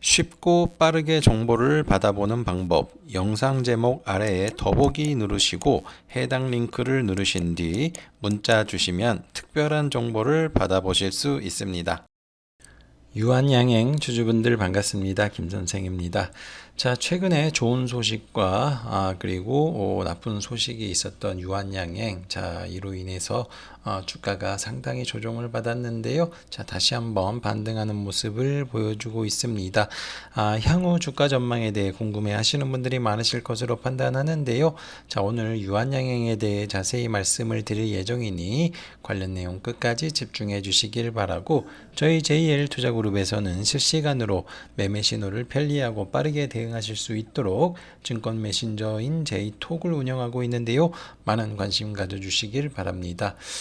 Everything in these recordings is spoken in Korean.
쉽고 빠르게 정보를 받아보는 방법 영상 제목 아래에 더보기 누르시고 해당 링크를 누르신 뒤 문자 주시면 특별한 정보를 받아보실 수 있습니다. 유한양행 주주분들 반갑습니다. 김 선생입니다. 자, 최근에 좋은 소식과 아, 그리고 오, 나쁜 소식이 있었던 유한양행. 자, 이로 인해서 어, 주가가 상당히 조정을 받았는데요. 자, 다시 한번 반등하는 모습을 보여주고 있습니다. 아, 향후 주가 전망에 대해 궁금해 하시는 분들이 많으실 것으로 판단하는데요. 자, 오늘 유한양행에 대해 자세히 말씀을 드릴 예정이니 관련 내용 끝까지 집중해 주시길 바라고 저희 JL 투자그룹에서는 실시간으로 매매 신호를 편리하고 빠르게 대응하실 수 있도록 증권 메신저인 제이톡을 운영하고 있는데요. 많은 관심 가져주시길 바랍니다.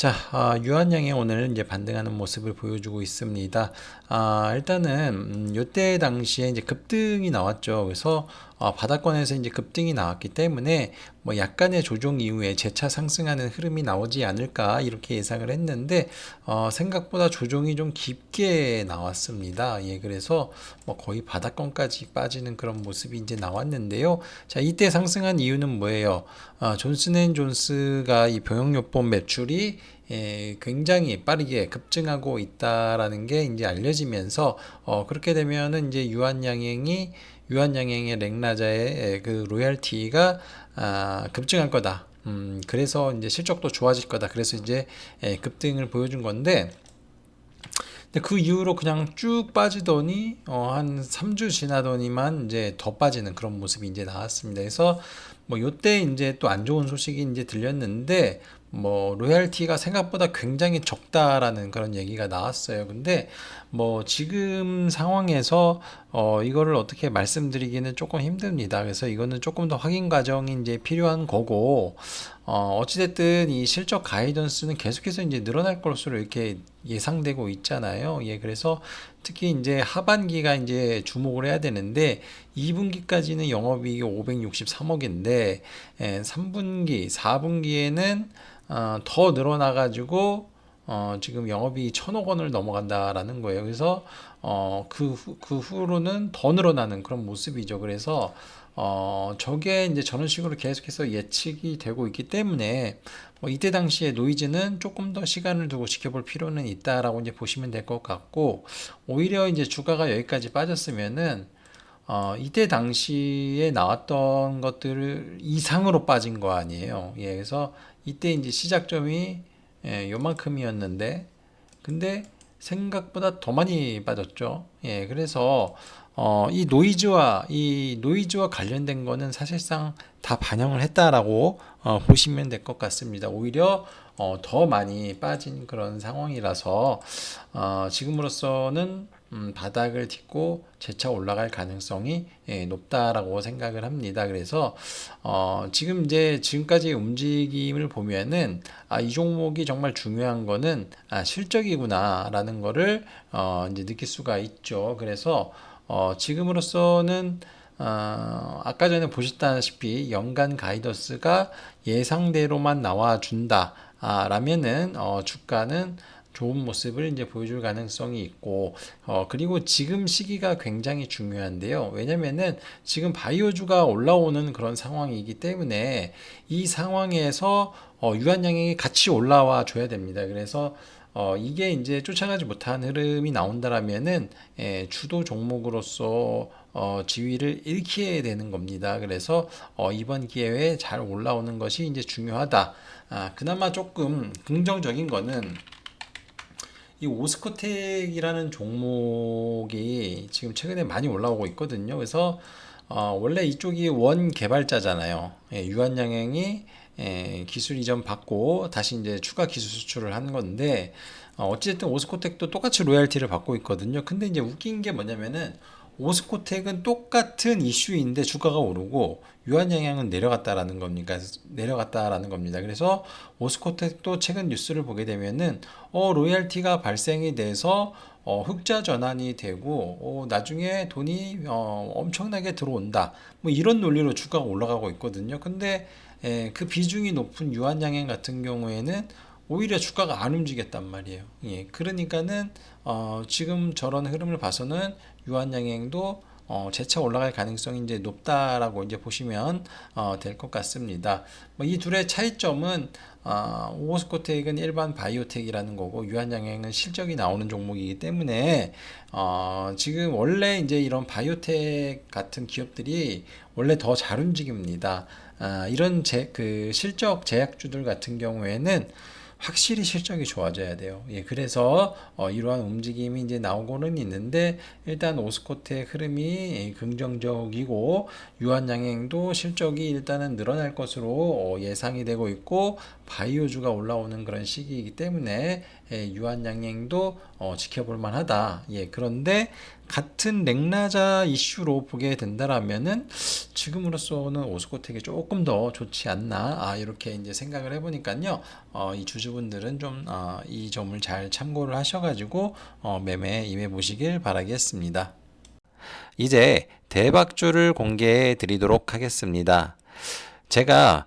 자, 아, 유한양이 오늘 이제 반등하는 모습을 보여주고 있습니다. 아, 일단은 음, 요때 당시에 이제 급등이 나왔죠. 그래서 어, 바닥권에서 이제 급등이 나왔기 때문에 뭐 약간의 조정 이후에 재차 상승하는 흐름이 나오지 않을까 이렇게 예상을 했는데 어, 생각보다 조정이 좀 깊게 나왔습니다. 예, 그래서 뭐 거의 바닥권까지 빠지는 그런 모습이 이제 나왔는데요. 자, 이때 상승한 이유는 뭐예요? 어, 존슨앤존스가 이 병역요법 매출이 예, 굉장히 빠르게 급증하고 있다라는 게 이제 알려지면서 어, 그렇게 되면은 이제 유한양행이 유한양행의 렉나자의 그 로얄티가 아, 급증할 거다. 음, 그래서 이제 실적도 좋아질 거다. 그래서 이제 예, 급등을 보여준 건데 근데 그 이후로 그냥 쭉 빠지더니 어, 한 3주 지나더니만 이제 더 빠지는 그런 모습이 이제 나왔습니다. 그래서 뭐 요때 이제 또 안 좋은 소식이 이제 들렸는데 뭐 로얄티가 생각보다 굉장히 적다라는 그런 얘기가 나왔어요. 근데 뭐 지금 상황에서 어 이거를 어떻게 말씀드리기는 조금 힘듭니다. 그래서 이거는 조금 더 확인 과정이 이제 필요한 거고 어 어찌됐든 이 실적 가이던스는 계속해서 이제 늘어날 것으로 이렇게 예상되고 있잖아요. 예, 그래서 특히 이제 하반기가 이제 주목을 해야 되는데 2분기까지는 영업이익이 563억인데 예, 3분기, 4분기에는 어, 더 늘어나가지고 어, 지금 영업이 천억 원을 넘어간다라는 거예요. 그래서 어, 그, 후, 그 후로는 더 늘어나는 그런 모습이죠. 그래서 어, 저게 이제 저런 식으로 계속해서 예측이 되고 있기 때문에 뭐 이때 당시에 노이즈는 조금 더 시간을 두고 지켜볼 필요는 있다라고 이제 보시면 될 것 같고 오히려 이제 주가가 여기까지 빠졌으면은 어, 이때 당시에 나왔던 것들을 이상으로 빠진 거 아니에요. 예, 그래서 이때 이제 시작점이 예, 요만큼이었는데, 근데 생각보다 더 많이 빠졌죠. 예, 그래서 어, 이 노이즈와 이 노이즈와 관련된 거는 사실상 다 반영을 했다라고 어, 보시면 될 것 같습니다. 오히려 어, 더 많이 빠진 그런 상황이라서 어, 지금으로서는 음, 바닥을 딛고 재차 올라갈 가능성이 예, 높다라고 생각을 합니다. 그래서 어, 지금 이제 지금까지 움직임을 보면은 아, 이 종목이 정말 중요한 거는 아, 실적이구나라는 거를 어, 이제 느낄 수가 있죠. 그래서 어, 지금으로서는 어, 아까 전에 보셨다시피 연간 가이더스가 예상대로만 나와준다. 아, 라면은 어, 주가는 좋은 모습을 이제 보여줄 가능성이 있고 어 그리고 지금 시기가 굉장히 중요한데요. 왜냐면은 지금 바이오주가 올라오는 그런 상황이기 때문에 이 상황에서 어 유한양행이 같이 올라와 줘야 됩니다. 그래서 어 이게 이제 쫓아가지 못한 흐름이 나온다라면은 예, 주도 종목으로서 어, 지위를 잃게 되는 겁니다. 그래서 어, 이번 기회에 잘 올라오는 것이 이제 중요하다. 아, 그나마 조금 긍정적인 거는 이 오스코텍이라는 종목이 지금 최근에 많이 올라오고 있거든요. 그래서 어, 원래 이쪽이 원 개발자잖아요. 예, 유한양행이 예, 기술 이전 받고 다시 이제 추가 기술 수출을 한 건데 어, 어찌됐든 오스코텍도 똑같이 로얄티를 받고 있거든요. 근데 이제 웃긴 게 뭐냐면은 오스코텍은 똑같은 이슈인데 주가가 오르고 유한양행은 내려갔다라는 겁니까? 내려갔다라는 겁니다. 그래서 오스코텍도 최근 뉴스를 보게 되면은 어 로얄티가 발생이 돼서 어, 흑자 전환이 되고 어, 나중에 돈이 어, 엄청나게 들어온다. 뭐 이런 논리로 주가가 올라가고 있거든요. 근데 에, 그 비중이 높은 유한양행 같은 경우에는 오히려 주가가 안 움직였단 말이에요. 예, 그러니까는 어, 지금 저런 흐름을 봐서는 유한양행도 어, 재차 올라갈 가능성이 이제 높다라고 이제 보시면 어, 될 것 같습니다. 뭐 이 둘의 차이점은 어, 오스코텍은 일반 바이오텍이라는 거고 유한양행은 실적이 나오는 종목이기 때문에 어, 지금 원래 이제 이런 바이오텍 같은 기업들이 원래 더 잘 움직입니다. 아, 이런 제, 그 실적 제약주들 같은 경우에는 확실히 실적이 좋아져야 돼요. 예, 그래서 어, 이러한 움직임이 이제 나오고는 있는데 일단 오스코트의 흐름이 긍정적이고 유한양행도 실적이 일단은 늘어날 것으로 어, 예상이 되고 있고 바이오주가 올라오는 그런 시기이기 때문에 예, 유한 양행도 어, 지켜볼 만하다. 예, 그런데 같은 렉나자 이슈로 보게 된다라면은 지금으로서는 오스코텍이 조금 더 좋지 않나 아, 이렇게 이제 생각을 해보니까요. 어, 이 주주분들은 좀 어, 이 점을 잘 참고를 하셔가지고 어, 매매에 임해 보시길 바라겠습니다. 이제 대박주를 공개해 드리도록 하겠습니다. 제가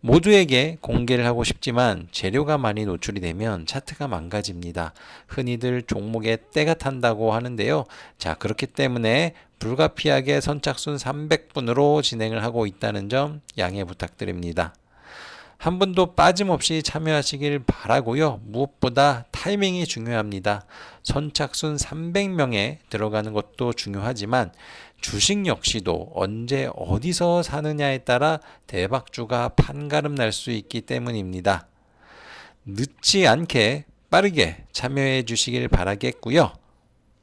모두에게 공개를 하고 싶지만 재료가 많이 노출이 되면 차트가 망가집니다. 흔히들 종목에 때가 탄다고 하는데요. 자, 그렇기 때문에 불가피하게 선착순 300분으로 진행을 하고 있다는 점 양해 부탁드립니다. 한 분도 빠짐없이 참여하시길 바라고요. 무엇보다 타이밍이 중요합니다. 선착순 300명에 들어가는 것도 중요하지만 주식 역시도 언제 어디서 사느냐에 따라 대박주가 판가름 날 수 있기 때문입니다. 늦지 않게 빠르게 참여해 주시길 바라겠고요.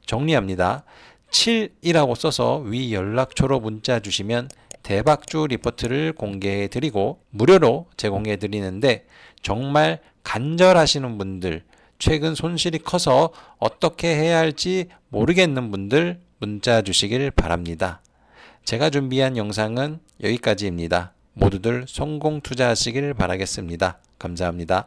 정리합니다. 7이라고 써서 위 연락처로 문자 주시면 대박주 리포트를 공개해 드리고 무료로 제공해 드리는데 정말 간절하시는 분들, 최근 손실이 커서 어떻게 해야 할지 모르겠는 분들 문자 주시길 바랍니다. 제가 준비한 영상은 여기까지입니다. 모두들 성공 투자하시길 바라겠습니다. 감사합니다.